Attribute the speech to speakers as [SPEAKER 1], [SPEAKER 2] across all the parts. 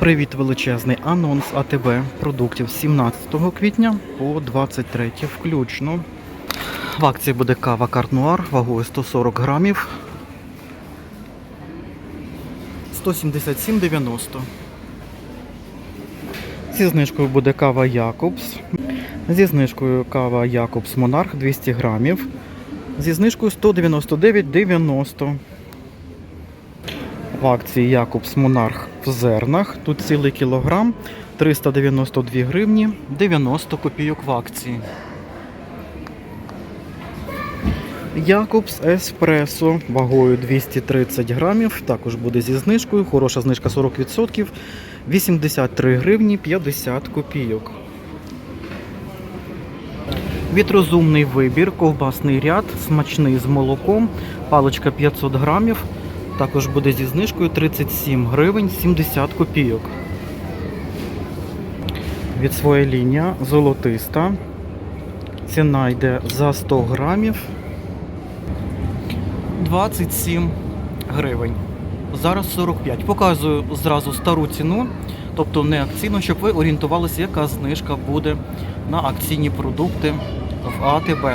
[SPEAKER 1] Привіт, величезний анонс АТБ продуктів 17 квітня по 23 включно. В акції буде кава Карт-Нуар вагою 140 грамів. 177,90. Зі знижкою буде кава Якобс. Зі знижкою кава Якобс Монарх 200 грамів. Зі знижкою 199,90. В акції Якобс Монарх в зернах. Тут цілий кілограм 392 гривні 90 копійок в акції. Якобс Еспресо вагою 230 грамів. Також буде зі знижкою. Хороша знижка 40%. 83 гривні 50 копійок. Вітрозумний вибір, ковбасний ряд, смачний з молоком, паличка 500 грамів. Також буде зі знижкою 37 гривень 70 копійок. Від своєї лінія золотиста. Ціна йде за 100 грамів 27 гривень. Зараз 45. Показую зразу стару ціну, тобто не акційну, щоб ви орієнтувалися, яка знижка буде на акційні продукти в АТБ.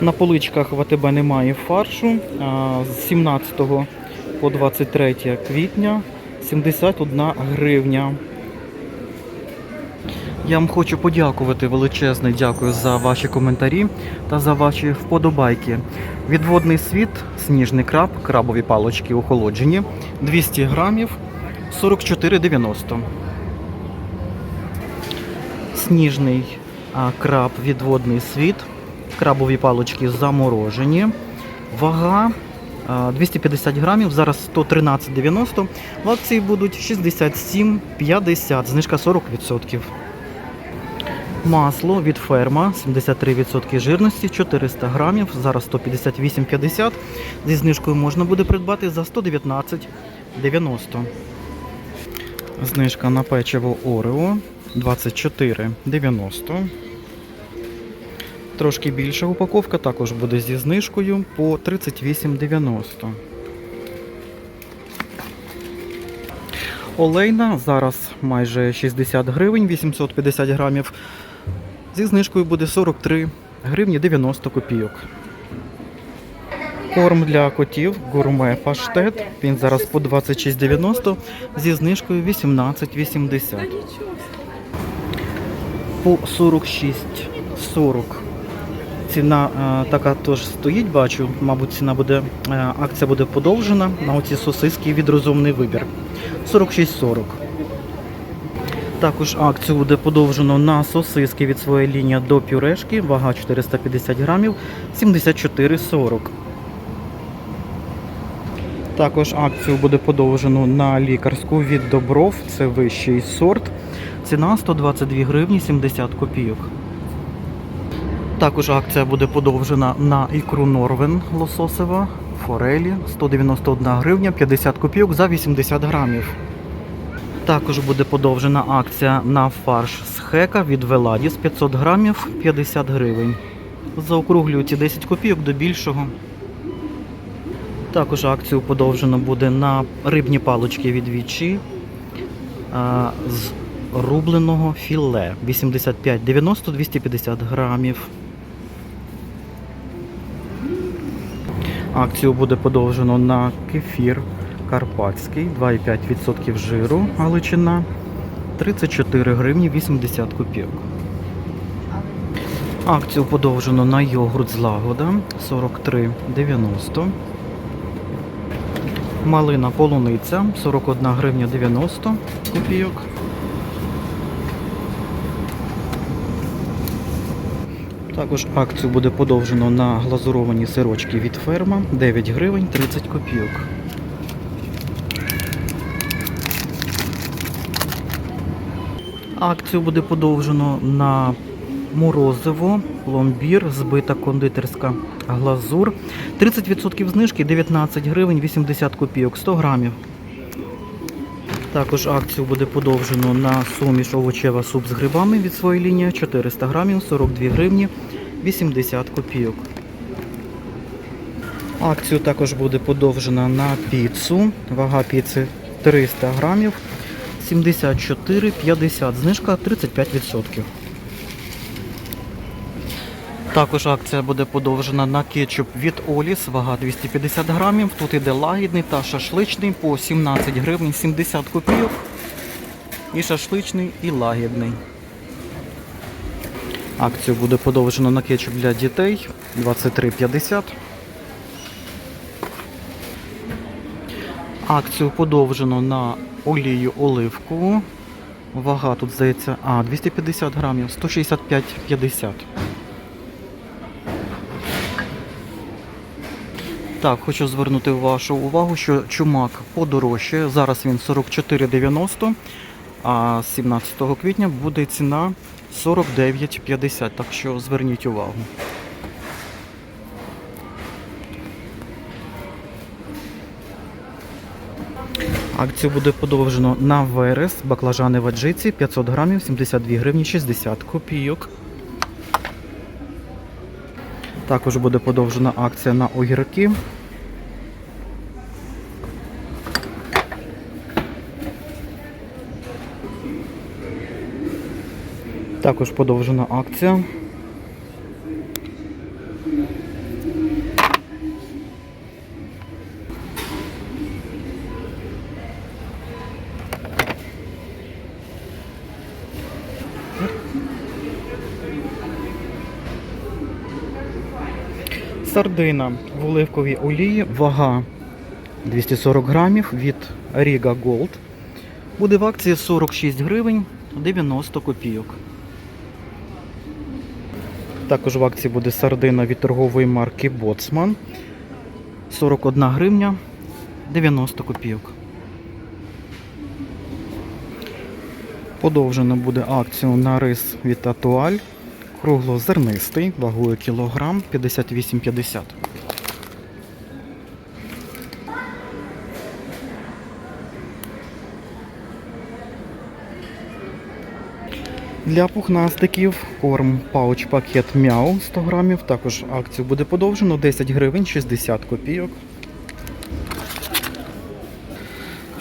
[SPEAKER 1] На поличках в АТБ немає фаршу. З 17 по 23 квітня 71 гривня. Я вам хочу подякувати величезне дякую за ваші коментарі та за ваші вподобайки. Відводний світ, сніжний краб, крабові палочки охолоджені 200 грамів 44,90. Сніжний краб, відводний світ, крабові палочки заморожені. Вага 250 грамів, зараз 113,90. В акції будуть 67,50, знижка 40%. Масло від ферма 73% жирності, 400 грамів, зараз 158,50. Зі знижкою можна буде придбати за 119,90. Знижка на печиво Орео 24,90. Трошки більша упаковка також буде зі знижкою по 38,90. Олейна зараз майже 60 гривень, 850 грамів. Зі знижкою буде 43 гривні 90 копійок. Корм для котів, гурме паштет. Він зараз по 26,90 зі знижкою 18,80. По 46,40. Ціна е, така теж стоїть, бачу. Мабуть, ціна буде, е, акція буде подовжена на оці сосиски від розумний вибір. 46,40. Також акцію буде подовжено на сосиски від своєї лінії до пюрешки, вага 450 грамів, 74,40. Також акцію буде подовжено на лікарську від Добров, це вищий сорт. Ціна 122 гривні 70 копійок. Також акція буде подовжена на ікру Норвен лососева, форелі 191 гривня 50 копійок за 80 грамів. Також буде подовжена акція на фарш з хека від Веладіс 500 грамів 50 гривень. Заокруглюю ці 10 копійок до більшого. Також акцію подовжено буде на рибні палочки від Вічі з рубленого філе 85,90 250 грамів. Акцію буде подовжено на кефір карпатський 2,5% жиру Галичина 34 гривні 80 копійок. Акцію подовжено на йогурт злагода 43,90. Малина полуниця 41 гривня 90 копійок. Також акцію буде подовжено на глазуровані сирочки від ферма 9 гривень 30 копійок. Акцію буде подовжено на морозиво, пломбір, збита кондитерська глазур. 30% знижки 19 гривень 80 копійок, 100 грамів. Також акцію буде подовжено на суміш овочева суп з грибами від своєї лінії 400 грамів, 42 гривні 80 копійок. Акцію також буде подовжена на піцу. Вага піци 300 грамів. 74,50. Знижка 35%. Також акція буде подовжена на кетчуп від Оліс, вага 250 грамів. Тут іде лагідний та шашличний по 17 гривень 70 копійок. І шашличний, і лагідний. Акцію буде подовжено на кетчуп для дітей 23,50. Акцію подовжено на олію оливкову. Вага тут здається, а 250 грамів, 165,50. Так, хочу звернути вашу увагу, що чумак подорожчає. Зараз він 44,90, а 17 квітня буде ціна 49,50. Так що зверніть увагу. Акцію буде подовжено на верес, баклажани в аджиці 500 грамів, 72 гривні 60 копійок. Також буде подовжена акція на огірки. Також подовжена акція. Сардина в оливковій олії, вага 240 грамів від Riga Gold. Буде в акції 46 гривень 90 копійок. Також в акції буде сардина від торгової марки Боцман. 41 гривня 90 копійок. Подовжено буде акцію на рис від Атуаль. Круглозернистий, вагою кілограм 58,50. Для пухнастиків корм пауч пакет Мяу 100 грамів. Також акцію буде подовжено 10 гривень 60 копійок.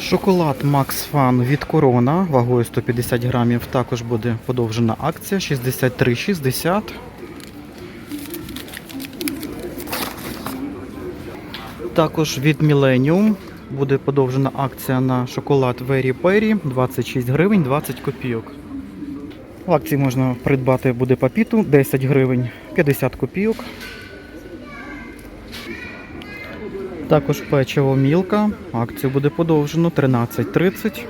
[SPEAKER 1] Шоколад Max Fun від Корона вагою 150 грамів. Також буде подовжена акція 63,60. Також від Millennium буде подовжена акція на шоколад Very Berry 26 гривень 20 копійок. В акції можна придбати буде папіту 10 гривень 50 копійок. Також печиво мілка. Акцію буде подовжено 13.30.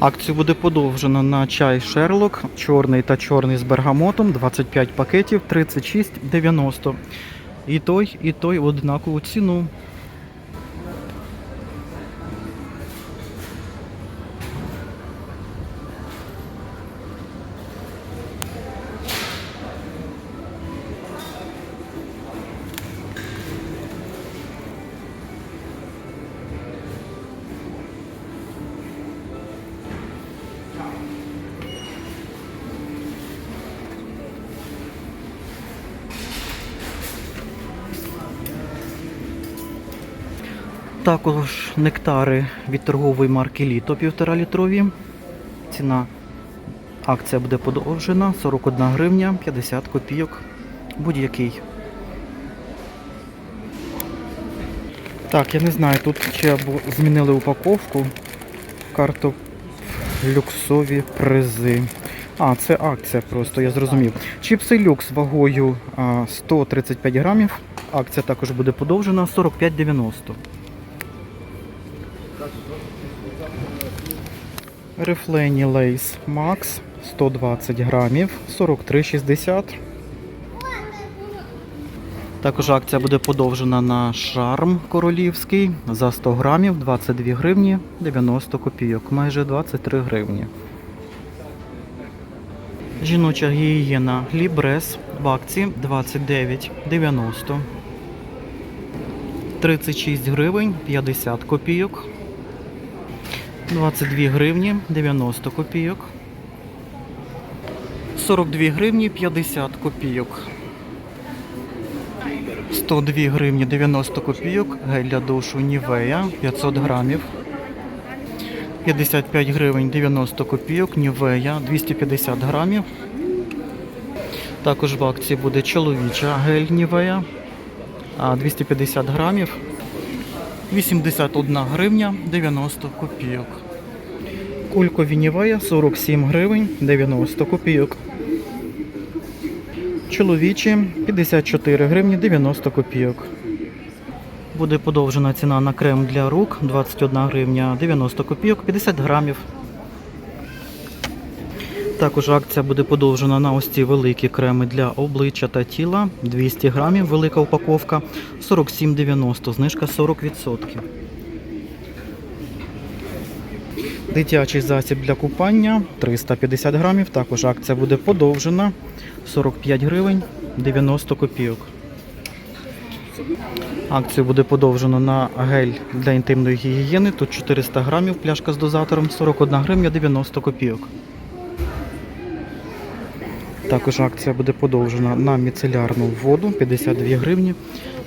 [SPEAKER 1] Акцію буде подовжено на чай Шерлок, чорний та чорний з бергамотом, 25 пакетів, 36,90. І той, і той однакову ціну. Також нектари від торгової марки Літо 1,5 літрові. Ціна акція буде подовжена 41 гривня 50 копійок. Будь-який. Так, я не знаю, тут або змінили упаковку. Карту люксові призи. А, це акція просто, я зрозумів. Чіпси люкс вагою 135 грамів. Акція також буде подовжена 45,90. Рифлені Лейс Макс 120 грамів 43,60. Також акція буде подовжена на шарм королівський за 100 грамів 22 гривні 90 копійок, майже 23 гривні. Жіноча гігієна Лібрес в акції 29,90. 36 гривень 50 копійок. 22 гривні 90 копійок. 42 гривні 50 копійок. 102 гривні 90 копійок. Гель для душу Нівея 500 грамів. 55 гривень 90 копійок, Нівея 250 грамів. Також в акції буде чоловіча гель Нівея 250 грамів. 81 гривня 90 копійок. Кулько Нівея 47 гривень 90 копійок. Чоловічі 54 гривні 90 копійок. Буде подовжена ціна на крем для рук 21 гривня 90 копійок 50 грамів. Також акція буде подовжена на ось ці великі креми для обличчя та тіла 200 грамів, велика упаковка 47,90, знижка 40%. Дитячий засіб для купання 350 грамів. Також акція буде подовжена 45 гривень 90 копійок. Акцію буде подовжено на гель для інтимної гігієни. Тут 400 грамів, пляшка з дозатором 41 гривня 90 копійок. Також акція буде подовжена на міцелярну воду 52 гривні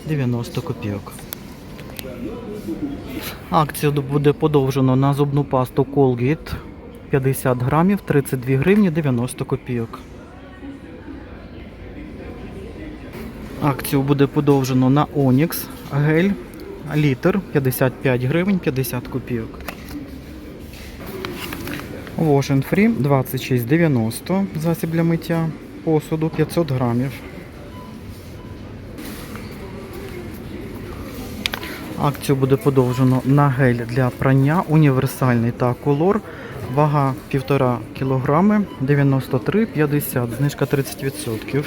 [SPEAKER 1] 90 копійок. Акція буде подовжено на зубну пасту Colgate 50 грамів 32 гривні 90 копійок. Акцію буде подовжено на Onyx гель літр 55 гривень 50 копійок. Wash Free 26,90 засіб для миття посуду 500 грамів. Акцію буде подовжено на гель для прання універсальний та колор. Вага 1,5 кг 93,50, знижка 30%.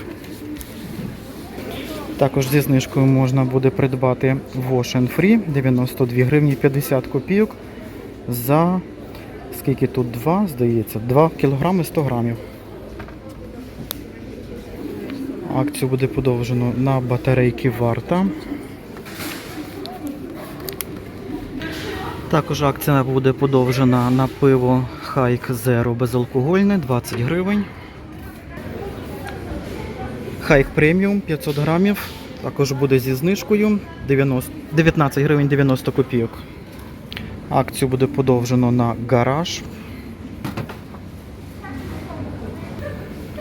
[SPEAKER 1] Також зі знижкою можна буде придбати Wash Free 92 гривні 50 копійок за скільки тут 2, здається, 2 кг 100 грамів. Акцію буде подовжено на батарейки варта. Також акція буде подовжена на пиво Хайк Zero безалкогольне 20 гривень. Хайк преміум 500 грамів. Також буде зі знижкою 90, 19 гривень 90 копійок. Акцію буде подовжено на гараж.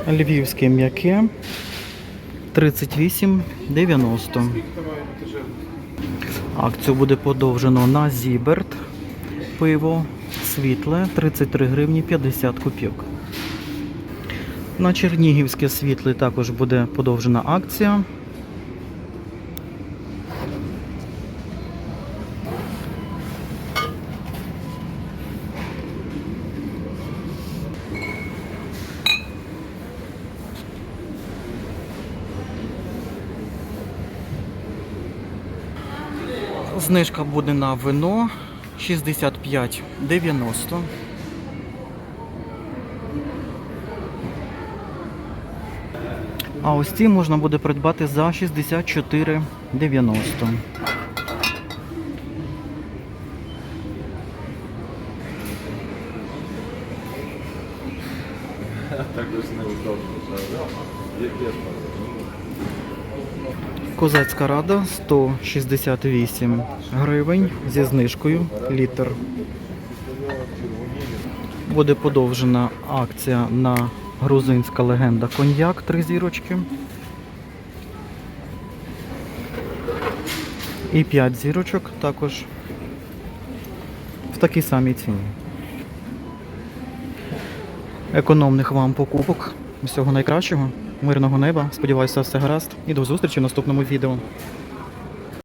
[SPEAKER 1] Львівське м'яке 38,90. Акцію буде подовжено на Зіберт. Пиво світле 33 гривні 50 копійок. На Чернігівське світле також буде подовжена акція. Знижка буде на вино 65,90. А ось ці можна буде придбати за 64,90.
[SPEAKER 2] Так ось неудобно. Яке
[SPEAKER 1] Козацька рада 168 гривень зі знижкою літр. Буде подовжена акція на грузинська легенда коньяк 3 зірочки. І 5 зірочок також в такій самій ціні. Економних вам покупок. Всього найкращого, мирного неба. Сподіваюся, все гаразд. І до зустрічі в наступному відео.